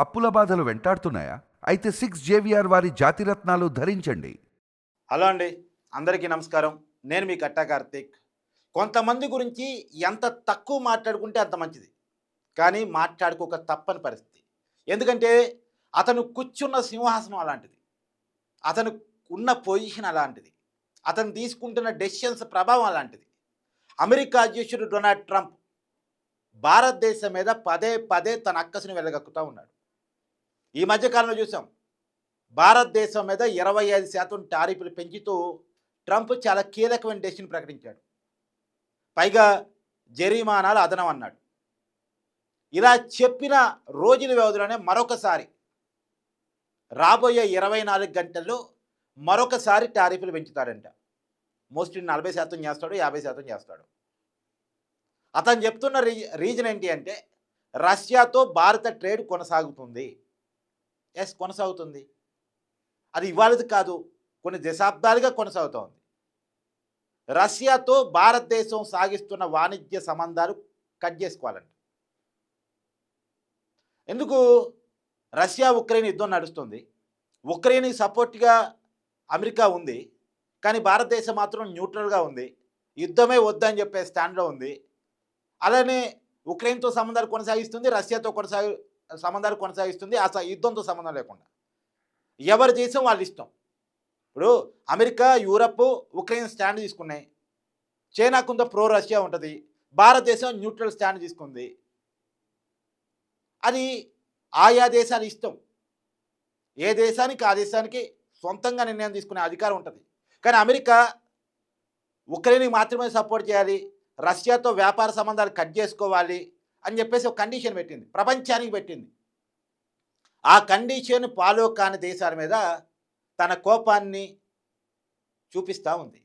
అప్పుల బాధలు వెంటాడుతున్నాయా? అయితే సిక్స్ జేవిఆర్ వారి జాతిరత్నాలు ధరించండి. హలో అండి. అందరికీ నమస్కారం. నేను మీ కట్టా కార్తీక్. కొంతమంది గురించి ఎంత తక్కువ మాట్లాడుకుంటే అంత మంచిది. కానీ మాట్లాడుకోక తప్పని పరిస్థితి. ఎందుకంటే అతను కూర్చున్న సింహాసనం అలాంటిది. అతను ఉన్న పొజిషన్ అలాంటిది. అతను తీసుకుంటున్న డెసిషన్స్ ప్రభావం అలాంటిది. అమెరికా అధ్యక్షుడు డొనాల్డ్ ట్రంప్ భారతదేశం మీద పదే పదే తన అక్కసును వెళ్ళగక్కుతూ ఉన్నాడు. ఈ మధ్యకాలంలో చూసాం. భారతదేశం మీద ఇరవై ఐదు శాతం టారిఫ్లు పెంచుతూ ట్రంప్ చాలా కీలకమైన డెసిషన్ ప్రకటించాడు. పైగా జరిమానాలు అదనం అన్నాడు ఇలా చెప్పిన రోజుల వ్యవధిలోనే మరొకసారి రాబోయే ఇరవై నాలుగు గంటల్లో మరొకసారి టారిఫ్లు పెంచుతాడంట. మోస్ట్లీ నలభై శాతం చేస్తాడు యాభై శాతం చేస్తాడు. అతను చెప్తున్న రీజన్ ఏంటి అంటే రష్యాతో భారత ట్రేడ్ కొనసాగుతుంది. ఎస్ కొనసాగుతుంది. అది ఇవాళది కాదు కొన్ని దశాబ్దాలుగా కొనసాగుతోంది. రష్యాతో భారతదేశం సాగిస్తున్న వాణిజ్య సంబంధాలు కట్ చేసుకోవాలంట. ఎందుకు? రష్యా ఉక్రెయిన్ యుద్ధం నడుస్తుంది. ఉక్రెయిన్కి సపోర్ట్గా అమెరికా ఉంది కానీ భారతదేశం మాత్రం న్యూట్రల్గా ఉంది. యుద్ధమే వద్దని చెప్పే స్టాండ్లో ఉంది. అలానే ఉక్రెయిన్తో సంబంధాలు కొనసాగిస్తుంది రష్యాతో కొనసాగి సంబంధాలు కొనసాగిస్తుంది. ఆ యుద్ధంతో సంబంధం లేకుండా. ఎవరి దేశం వాళ్ళ ఇష్టం. ఇప్పుడు అమెరికా యూరప్ ఉక్రెయిన్ స్టాండ్ తీసుకున్నాయి. చైనా కొంత ప్రో రష్యా ఉంటుంది. భారతదేశం న్యూట్రల్ స్టాండ్ తీసుకుంది. అది ఆయా దేశాల ఇష్టం. ఏ దేశానికి ఆ దేశానికి సొంతంగా నిర్ణయం తీసుకునే అధికారం ఉంటుంది. కానీ అమెరికా ఉక్రెయిన్కి మాత్రమే సపోర్ట్ చేయాలి. రష్యాతో వ్యాపార సంబంధాలు కట్ చేసుకోవాలి. అని చెప్పేసి ఒక కండిషన్ పెట్టింది. ప్రపంచానికి పెట్టింది. ఆ కండిషన్ ఫాలో కాని దేశాల మీద తన కోపాన్ని చూపిస్తూ ఉంది.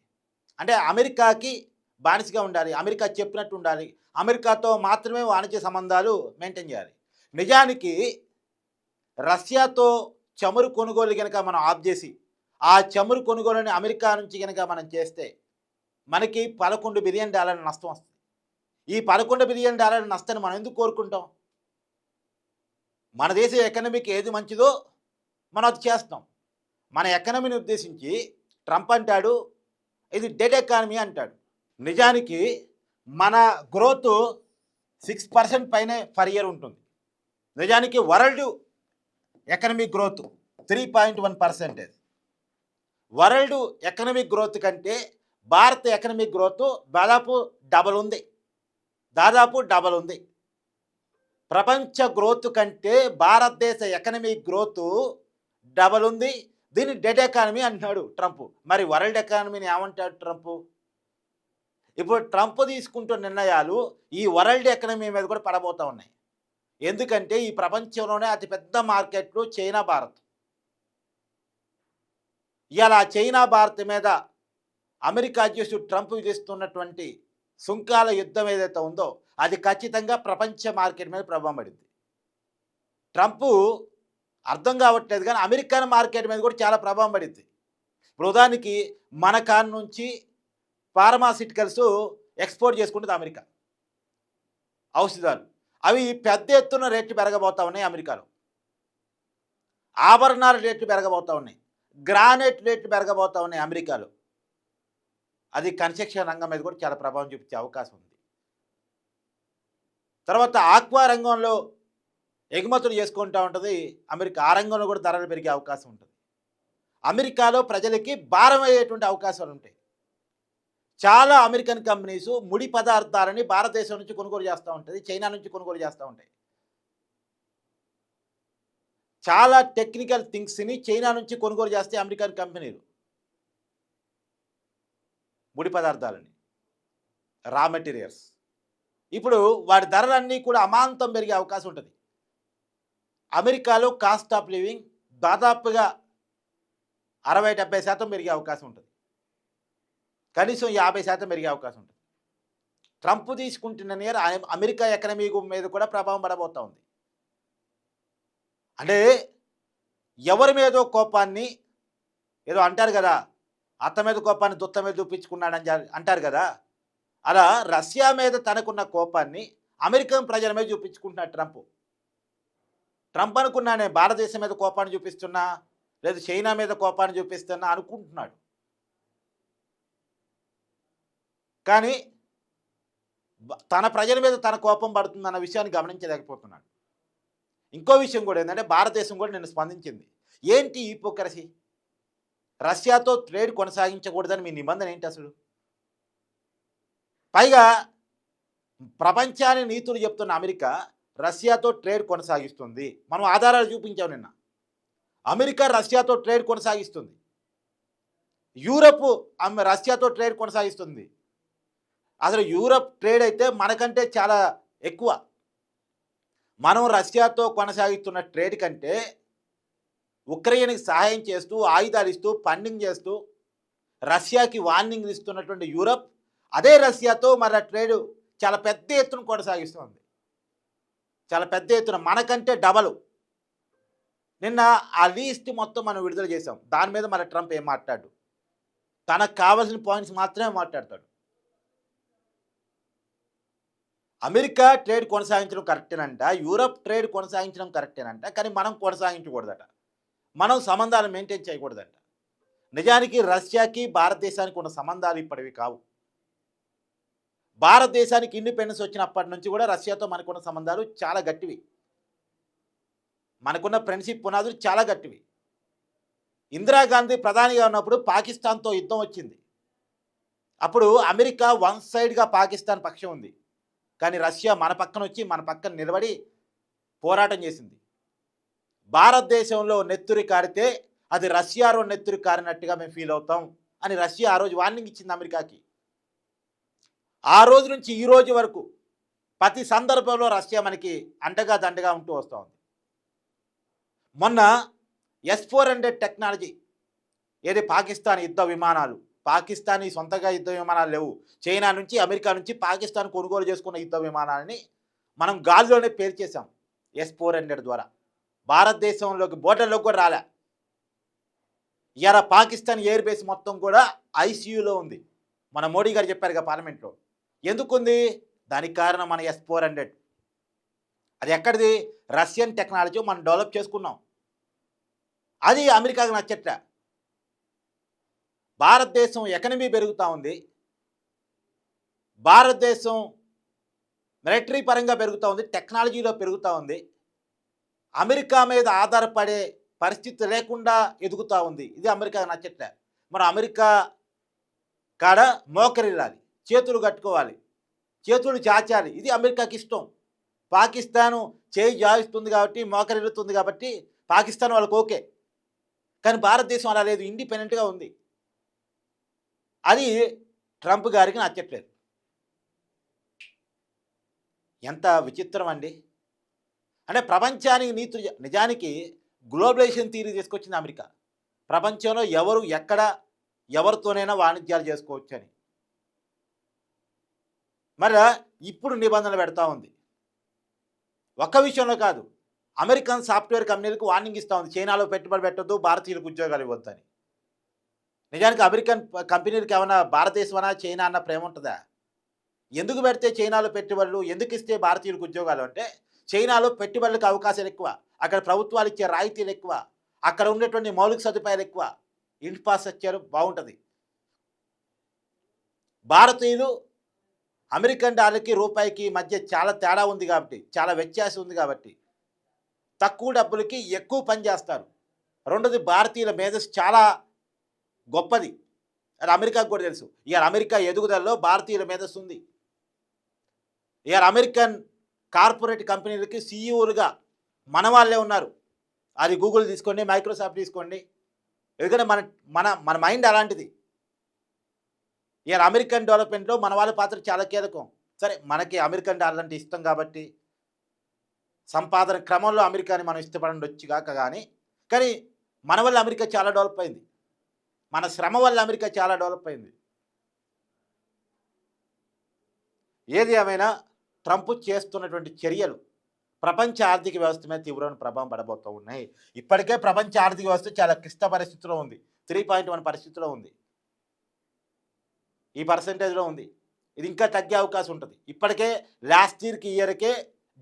అంటే అమెరికాకి బానిసగా ఉండాలి. అమెరికా చెప్పినట్టు ఉండాలి. అమెరికాతో మాత్రమే వాణిజ్య సంబంధాలు మెయింటైన్ చేయాలి. నిజానికి రష్యాతో చమురు కొనుగోలు కనుక మనం ఆఫ్ చేసి ఆ చమురు కొనుగోలుని అమెరికా నుంచి కనుక మనం చేస్తే మనకి పదకొండు బిలియన్ డాలర్ల నష్టం వస్తుంది. ఈ పదకొండు బిలియన్ డాలర్ నష్టాన్ని మనం ఎందుకు కోరుకుంటాం? మన దేశ ఎకనమీకి ఏది మంచిదో మనం అది చేస్తాం. మన ఎకనమీని ఉద్దేశించి ట్రంప్ అంటాడు ఇది డెడ్ ఎకానమీ అంటాడు. నిజానికి మన గ్రోత్ సిక్స్ పర్సెంట్ పైనే పర్ ఇయర్ ఉంటుంది. నిజానికి world economic growth three point one percentage world economic growth కంటే భారత ఎకనమిక్ గ్రోత్ దాదాపు డబల్ ఉంది. దాదాపు డబల్ ఉంది. ప్రపంచ గ్రోత్ కంటే భారతదేశ ఎకనమిక్ గ్రోత్ డబల్ ఉంది. దీన్ని డెడ్ ఎకానమీ అంటున్నాడు ట్రంప్. మరి వరల్డ్ ఎకానమీని ఏమంటాడు ట్రంప్? ఇప్పుడు ట్రంప్ తీసుకుంటున్న నిర్ణయాలు ఈ వరల్డ్ ఎకనమీ మీద కూడా పడబోతూ ఉన్నాయి. ఎందుకంటే ఈ ప్రపంచంలోనే అతిపెద్ద మార్కెట్లు చైనా భారత్. ఇలా చైనా భారత్ మీద అమెరికా అధ్యక్షుడు ట్రంప్ విధిస్తున్నటువంటి సుంకాల యుద్ధం ఏదైతే ఉందో అది ఖచ్చితంగా ప్రపంచ మార్కెట్ మీద ప్రభావం పడింది. ట్రంప్ అర్థం కావట్లేదు కానీ అమెరికన్ మార్కెట్ మీద కూడా చాలా ప్రభావం పడింది. ప్రధానికి మన కాన్ నుంచి ఫార్మాసిటికల్స్ ఎక్స్పోర్ట్ చేసుకుంటుంది అమెరికా. ఔషధాలు. అవి పెద్ద ఎత్తున రేట్లు పెరగబోతా ఉన్నాయి అమెరికాలో. ఆభరణాల రేట్లు పెరగబోతా ఉన్నాయి. గ్రానైట్ రేట్లు పెరగబోతా ఉన్నాయి అమెరికాలో. అది కన్స్ట్రక్షన్ రంగం మీద కూడా చాలా ప్రభావం చూపించే అవకాశం ఉంది. తర్వాత ఆక్వా రంగంలో ఎగుమతులు చేసుకుంటూ ఉంటుంది. అమెరికా ఆ రంగంలో కూడా ధరలు పెరిగే అవకాశం ఉంటుంది. అమెరికాలో ప్రజలకి భారం అయ్యేటువంటి అవకాశాలు ఉంటాయి. చాలా అమెరికన్ కంపెనీస్ ముడి పదార్థాలని భారతదేశం నుంచి కొనుగోలు చేస్తూ ఉంటుంది. చైనా నుంచి కొనుగోలు చేస్తూ ఉంటాయి. చాలా టెక్నికల్ థింగ్స్ని చైనా నుంచి కొనుగోలు చేస్తే అమెరికన్ కంపెనీలు. ముడి పదార్థాలని. రా మెటీరియల్స్. ఇప్పుడు వాటి ధరలన్నీ కూడా అమాంతం పెరిగే అవకాశం ఉంటుంది. అమెరికాలో కాస్ట్ ఆఫ్ లివింగ్ దాదాపుగా అరవై డెబ్బై శాతం పెరిగే అవకాశం ఉంటుంది. కనీసం యాభై శాతం పెరిగే అవకాశం ఉంటుంది. ట్రంప్ తీసుకుంటున్న నేర అమెరికా ఎకనమీ మీద కూడా ప్రభావం పడబోతూ ఉంది. అంటే ఎవరి మీదో కోపాన్ని ఏదో అంటారు కదా అత్త మీద కోపాన్ని దుత్త మీద చూపించుకున్నాడని అంటారు కదా. అలా రష్యా మీద తనకున్న కోపాన్ని అమెరికన్ ప్రజల మీద చూపించుకుంటున్నాడు ట్రంప్. ట్రంప్ అనుకున్నానే భారతదేశం మీద కోపాన్ని చూపిస్తున్నా లేదు చైనా మీద కోపాన్ని చూపిస్తున్నా అనుకుంటున్నాడు. కానీ తన ప్రజల మీద తన కోపం పడుతుందన్న విషయాన్ని గమనించలేకపోతున్నాడు. ఇంకో విషయం కూడా ఏంటంటే భారతదేశం కూడా నేను స్పందించింది. ఏంటి ఈ రష్యాతో ట్రేడ్ కొనసాగించకూడదని మీ నిబంధన ఏంటి అసలు? పైగా ప్రపంచాన్ని నీతులు చెప్తున్న అమెరికా రష్యాతో ట్రేడ్ కొనసాగిస్తుంది. మనం ఆధారాలు చూపించాం నిన్న. అమెరికా రష్యాతో ట్రేడ్ కొనసాగిస్తుంది. యూరప్ ఆమె రష్యాతో ట్రేడ్ కొనసాగిస్తుంది. అసలు యూరప్ ట్రేడ్ అయితే మనకంటే చాలా ఎక్కువ. మనం రష్యాతో కొనసాగిస్తున్న ట్రేడ్ కంటే ఉక్రెయిన్కి సహాయం చేస్తూ ఆయుధాలు ఇస్తూ ఫండింగ్ చేస్తూ రష్యాకి వార్నింగ్ ఇస్తున్నటువంటి యూరప్ అదే రష్యాతో మన ట్రేడ్ చాలా పెద్ద ఎత్తున కొనసాగిస్తుంది. చాలా పెద్ద ఎత్తున మనకంటే డబలు. నిన్న ఆ లీస్ట్ మొత్తం మనం విడుదల చేసాం దాని మీద మన ట్రంప్ ఏం మాట్లాడు? తనకు కావాల్సిన పాయింట్స్ మాత్రమే మాట్లాడతాడు. అమెరికా ట్రేడ్ కొనసాగించడం కరెక్టేనంట యూరప్ ట్రేడ్ కొనసాగించడం కరెక్టేనంట కానీ మనం కొనసాగించకూడదట. మనం సంబంధాలు మెయింటైన్ చేయకూడదంట. నిజానికి రష్యాకి భారతదేశానికి ఉన్న సంబంధాలు ఇప్పటివి కావు. భారతదేశానికి ఇండిపెండెన్స్ వచ్చినప్పటి నుంచి కూడా రష్యాతో మనకున్న సంబంధాలు చాలా గట్టివి. మనకున్న ఫ్రెండ్షిప్ పునాదులు చాలా గట్టివి. ఇందిరాగాంధీ ప్రధానిగా ఉన్నప్పుడు పాకిస్తాన్తో యుద్ధం వచ్చింది. అప్పుడు అమెరికా వన్ సైడ్గా పాకిస్తాన్ పక్షం ఉంది. కానీ రష్యా మన పక్కన వచ్చి మన పక్కన నిలబడి పోరాటం చేసింది. భారతదేశంలో నెత్తురి కారితే అది రష్యాలో నెత్తురి కారినట్టుగా మేము ఫీల్ అవుతాం అని రష్యా ఆ రోజు వార్నింగ్ ఇచ్చింది అమెరికాకి. ఆ రోజు నుంచి ఈ రోజు వరకు ప్రతి సందర్భంలో రష్యా మనకి అండగా దండగా ఉంటూ వస్తూ ఉంది. మొన్న ఎస్ ఫోర్ హండ్రెడ్ టెక్నాలజీ ఏది పాకిస్తాన్ యుద్ధ విమానాలు పాకిస్తానీ సొంతగా యుద్ధ విమానాలు లేవు. చైనా నుంచి అమెరికా నుంచి పాకిస్తాన్ కొనుగోలు చేసుకున్న యుద్ధ విమానాలని మనం గాల్లోనే పేర్చేసాం ఎస్ ఫోర్ హండ్రెడ్ ద్వారా. భారతదేశంలోకి బోర్డర్లోకి కూడా రాలే. ఇవాళ పాకిస్తాన్ ఎయిర్ బేస్ మొత్తం కూడా ఐసీయూలో ఉంది. మన మోడీ గారు చెప్పారుగా పార్లమెంట్లో. ఎందుకుంది? దానికి కారణం మన ఎస్ ఫోర్ హండ్రెడ్ అది ఎక్కడిది? రష్యన్ టెక్నాలజీ మనం డెవలప్ చేసుకున్నాం. అది అమెరికాకు నచ్చట్ల. భారతదేశం ఎకనమీ పెరుగుతూ ఉంది. భారతదేశం మిలిటరీ పరంగా పెరుగుతూ ఉంది. టెక్నాలజీలో పెరుగుతూ ఉంది. అమెరికా మీద ఆధారపడే పరిస్థితి లేకుండా ఎదుగుతూ ఉంది. ఇది అమెరికా నచ్చట్లే. మనం అమెరికా కాడ మోకరిల్లాలి. చేతులు కట్టుకోవాలి. చేతులు చాచాలి. ఇది అమెరికాకి ఇష్టం. పాకిస్తాను చేయి జాయిస్తుంది కాబట్టి మోకరిల్లుతుంది కాబట్టి పాకిస్తాన్ వాళ్ళకి ఓకే. కానీ భారతదేశం అలా లేదు. ఇండిపెండెంట్గా ఉంది. అది ట్రంప్ గారికి నచ్చట్లేదు. ఎంత విచిత్రం అండి. అంటే ప్రపంచానికి నీతులు నిజానికి గ్లోబలైజేషన్ థీరీ తీసుకొచ్చింది అమెరికా. ప్రపంచంలో ఎవరు ఎక్కడ ఎవరితోనైనా వాణిజ్యాలు చేసుకోవచ్చు అని మరి ఇప్పుడు నిబంధనలు పెడతా ఉంది. ఒక్క విషయంలో కాదు అమెరికన్ సాఫ్ట్వేర్ కంపెనీలకు వార్నింగ్ ఇస్తూ ఉంది. చైనాలో పెట్టుబడి పెట్టొద్దు భారతీయులకు ఉద్యోగాలు ఇవ్వద్దని. నిజానికి అమెరికన్ కంపెనీలకు ఏమైనా భారతదేశం చైనా అన్న ప్రేమ ఉంటుందా? ఎందుకు పెడితే చైనాలో పెట్టుబడులు ఎందుకు ఇస్తే భారతీయులకు ఉద్యోగాలు అంటే చైనాలో పెట్టుబడులకు అవకాశాలు ఎక్కువ. అక్కడ ప్రభుత్వాలు ఇచ్చే రాయితీలు ఎక్కువ. అక్కడ ఉండేటువంటి మౌలిక సదుపాయాలు ఎక్కువ. ఇన్ఫ్రాస్ట్రక్చర్ బాగుంటుంది. భారతీయులు అమెరికన్ డాలర్కి రూపాయికి మధ్య చాలా తేడా ఉంది కాబట్టి చాలా వ్యత్యాసం ఉంది కాబట్టి తక్కువ డబ్బులకి ఎక్కువ పని చేస్తారు. రెండోది భారతీయుల మేధస్సు చాలా గొప్పది. అది అమెరికాకు కూడా తెలుసు. ఇవాళ అమెరికా ఎదుగుదలలో భారతీయుల మేధస్సు ఉంది. ఇవాళ అమెరికన్ కార్పొరేట్ కంపెనీలకి సీఈఓలుగా మన వాళ్ళే ఉన్నారు. అది గూగుల్ తీసుకోండి మైక్రోసాఫ్ట్ తీసుకోండి. ఎందుకంటే మన మన మన మైండ్ అలాంటిది. ఇక అమెరికన్ డెవలప్మెంట్లో మన వాళ్ళ పాత్ర చాలా కీలకం. సరే మనకి అమెరికన్ డాలర్ అంటే ఇష్టం కాబట్టి సంపాదన క్రమంలో అమెరికాని మనం ఇష్టపడండి కాక కానీ కానీ మన వల్ల అమెరికా చాలా డెవలప్ అయింది. మన శ్రమ వల్ల అమెరికా చాలా డెవలప్ అయింది. ఏది ఏమైనా ట్రంప్ చేస్తున్నటువంటి చర్యలు ప్రపంచ ఆర్థిక వ్యవస్థ మీద తీవ్రమైన ప్రభావం పడబోతూ ఉన్నాయి. ఇప్పటికే ప్రపంచ ఆర్థిక వ్యవస్థ చాలా క్లిష్ట పరిస్థితిలో ఉంది. త్రీ పాయింట్ వన్ పరిస్థితిలో ఉంది. ఈ పర్సంటేజ్లో ఉంది. ఇది ఇంకా తగ్గే అవకాశం ఉంటుంది. ఇప్పటికే లాస్ట్ ఇయర్కి ఇయర్కే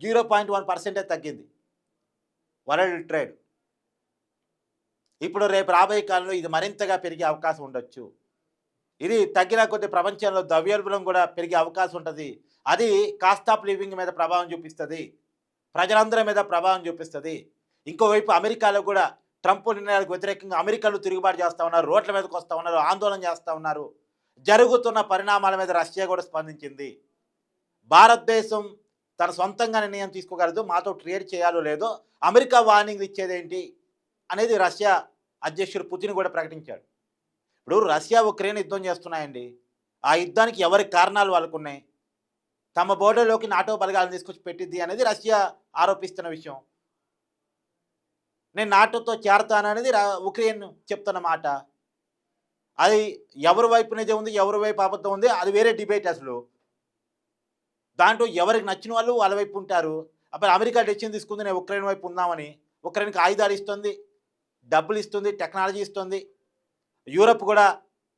జీరో పాయింట్ వన్ పర్సెంటేజ్ తగ్గింది. World trade. ఇప్పుడు రేపు రాబోయే కాలంలో ఇది మరింతగా పెరిగే అవకాశం ఉండొచ్చు. ఇది తగ్గిన కొద్ది ప్రపంచంలో ద్రవ్యోల్బణం కూడా పెరిగే అవకాశం ఉంటుంది. అది కాస్ట్ ఆఫ్ లివింగ్ మీద ప్రభావం చూపిస్తుంది. ప్రజలందరి మీద ప్రభావం చూపిస్తుంది. ఇంకోవైపు అమెరికాలో కూడా ట్రంప్ నిర్ణయాలకు వ్యతిరేకంగా అమెరికాలో తిరుగుబాటు చేస్తూ ఉన్నారు రోడ్ల మీదకి వస్తూ ఉన్నారు ఆందోళన చేస్తూ ఉన్నారు. జరుగుతున్న పరిణామాల మీద రష్యా కూడా స్పందించింది. భారతదేశం తన సొంతంగా నిర్ణయం తీసుకోగలదు మాతో ట్రేడ్ చేయాలో లేదో అమెరికా వార్నింగ్ ఇచ్చేదేంటి అనేది రష్యా అధ్యక్షుడు పుతిన్ కూడా ప్రకటించాడు. ఇప్పుడు రష్యా ఉక్రెయిన్ యుద్ధం చేస్తున్నాయండి. ఆ యుద్ధానికి ఎవరి కారణాలు వాళ్ళకు ఉన్నాయి తమ బోర్డర్లోకి నాటో బలగాలను తీసుకొచ్చి పెట్టిద్ది అనేది రష్యా ఆరోపిస్తున్న విషయం. నేను నాటోతో చేరతాననేది ఉక్రెయిన్ చెప్తున్న మాట. అది ఎవరి వైపు నిజం ఉంది ఎవరి వైపు అబద్ధం ఉంది అది వేరే డిబేట్ అసలు. దాంట్లో ఎవరికి నచ్చిన వాళ్ళు వాళ్ళ వైపు ఉంటారు. అప్పుడు అమెరికా డెసిషన్ తీసుకుంది నేను ఉక్రెయిన్ వైపు ఉందామని. ఉక్రెయిన్కి ఆయుధాలు ఇస్తుంది డబ్బులు ఇస్తుంది టెక్నాలజీ ఇస్తుంది. యూరప్ కూడా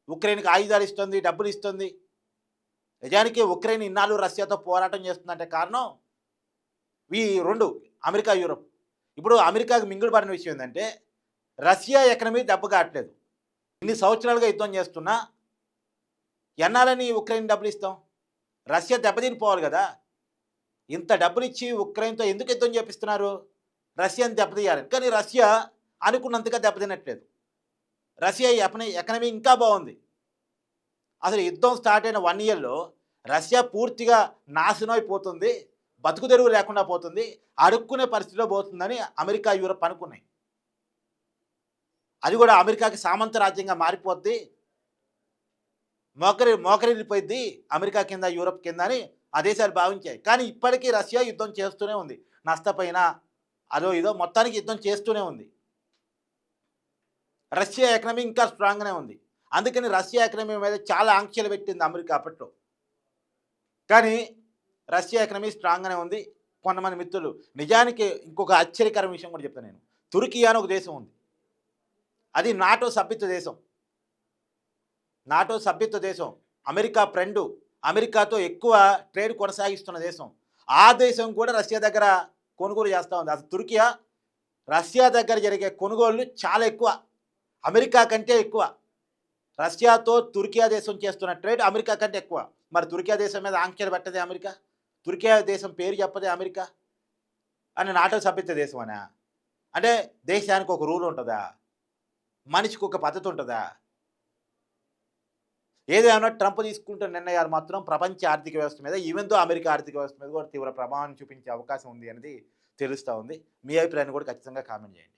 ఉక్రెయిన్కి ఆయుధాలు ఇస్తుంది డబ్బులు ఇస్తుంది. నిజానికి ఉక్రెయిన్ ఇన్నాళ్ళు రష్యాతో పోరాటం చేస్తుందంటే కారణం ఈ రెండు అమెరికా యూరప్. ఇప్పుడు అమెరికాకు మింగుడు పడిన విషయం ఏంటంటే రష్యా ఎకనమీ దెబ్బ కావట్లేదు ఇన్ని సంవత్సరాలుగా యుద్ధం చేస్తున్నా ఎన్నాలని ఉక్రెయిన్ డబ్బులు ఇస్తాం? రష్యా దెబ్బతినిపోవాలి కదా. ఇంత డబ్బులు ఇచ్చి ఉక్రెయిన్తో ఎందుకు యుద్ధం చేపిస్తున్నారు? రష్యాని దెబ్బతీయాలి కానీ రష్యా అనుకున్నంతగా దెబ్బతినట్లేదు రష్యా ఎకనమీ ఎకనమీ ఇంకా బాగుంది. అసలు యుద్ధం స్టార్ట్ అయిన వన్ ఇయర్లో రష్యా పూర్తిగా నాశనం అయిపోతుంది బతుకు తెరువు లేకుండా పోతుంది అడుక్కునే పరిస్థితిలో పోతుందని అమెరికా యూరప్ అనుకున్నాయి. అది కూడా అమెరికాకి సామంత రాజ్యంగా మారిపోద్ది మోకరి మోకరిల్లిపోయింది అమెరికా కింద యూరప్ కింద అని ఆ దేశాలు భావించాయి. కానీ ఇప్పటికీ రష్యా యుద్ధం చేస్తూనే ఉంది. నష్టపోయినా అదో ఇదో మొత్తానికి యుద్ధం చేస్తూనే ఉంది. రష్యా ఎకనమీ ఇంకా స్ట్రాంగ్గానే ఉంది. అందుకని రష్యా ఎకనమీ మీద చాలా ఆంక్షలు పెట్టింది అమెరికా అప్పట్లో. కానీ రష్యా ఎకనమీ స్ట్రాంగ్గానే ఉంది. కొంతమంది మిత్రులు నిజానికి ఇంకొక ఆశ్చర్యకర విషయం కూడా చెప్తాను నేను. తుర్కియా అని ఒక దేశం ఉంది. అది నాటో సభ్యత్వ దేశం. నాటో సభ్యత్వ దేశం. అమెరికా ఫ్రెండు అమెరికాతో ఎక్కువ ట్రేడ్ కొనసాగిస్తున్న దేశం. ఆ దేశం కూడా రష్యా దగ్గర కొనుగోలు చేస్తూ ఉంది. అసలు తుర్కియా? రష్యా దగ్గర జరిగే కొనుగోళ్ళు చాలా ఎక్కువ. అమెరికా కంటే ఎక్కువ. రష్యాతో తుర్కియా దేశం చేస్తున్న ట్రేడ్ అమెరికా కంటే ఎక్కువ. మరి తుర్కియా దేశం మీద ఆంక్షలు పెట్టదే అమెరికా? తుర్కియా దేశం పేరు చెప్పదే అమెరికా? అని నాటో సభ్యత దేశం అనా? అంటే దేశానికి ఒక రూల్ ఉంటుందా? మనిషికి ఒక పద్ధతి ఉంటుందా? ఏదైనా ట్రంప్ తీసుకుంటున్న నిర్ణయాలు మాత్రం ప్రపంచ ఆర్థిక వ్యవస్థ మీద ఈవెన్తో అమెరికా ఆర్థిక వ్యవస్థ మీద కూడా తీవ్ర ప్రభావం చూపించే అవకాశం ఉంది అనేది తెలుస్తూ ఉంది. మీ అభిప్రాయాన్ని కూడా ఖచ్చితంగా కామెంట్ చేయండి.